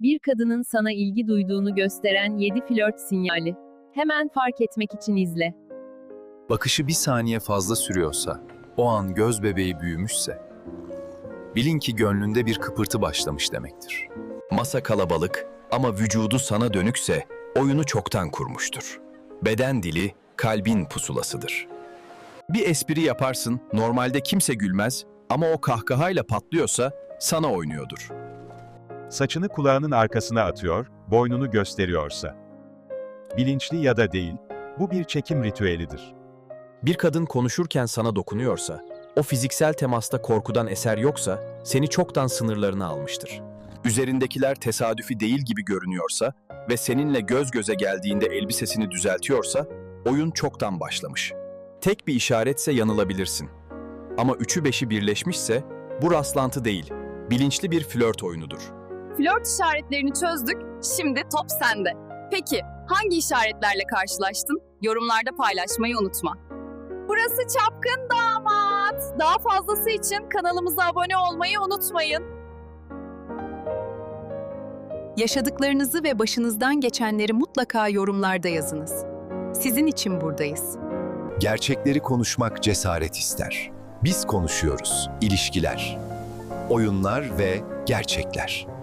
Bir kadının sana ilgi duyduğunu gösteren 7 flört sinyali. Hemen fark etmek için izle. Bakışı bir saniye fazla sürüyorsa, o an göz bebeği büyümüşse, bilin ki gönlünde bir kıpırtı başlamış demektir. Masa kalabalık ama vücudu sana dönükse oyunu çoktan kurmuştur. Beden dili kalbin pusulasıdır. Bir espri yaparsın, normalde kimse gülmez ama o kahkahayla patlıyorsa sana oynuyordur. Saçını kulağının arkasına atıyor, boynunu gösteriyorsa. Bilinçli ya da değil, bu bir çekim ritüelidir. Bir kadın konuşurken sana dokunuyorsa, o fiziksel temasta korkudan eser yoksa seni çoktan sınırlarına almıştır. Üzerindekiler tesadüfi değil gibi görünüyorsa ve seninle göz göze geldiğinde elbisesini düzeltiyorsa oyun çoktan başlamış. Tek bir işaretse yanılabilirsin. Ama üçü beşi birleşmişse bu rastlantı değil, bilinçli bir flört oyunudur. Flört işaretlerini çözdük, şimdi top sende. Peki, hangi işaretlerle karşılaştın? Yorumlarda paylaşmayı unutma. Burası Çapkın Damat. Daha fazlası için kanalımıza abone olmayı unutmayın. Yaşadıklarınızı ve başınızdan geçenleri mutlaka yorumlarda yazınız. Sizin için buradayız. Gerçekleri konuşmak cesaret ister. Biz konuşuyoruz. İlişkiler, oyunlar ve gerçekler.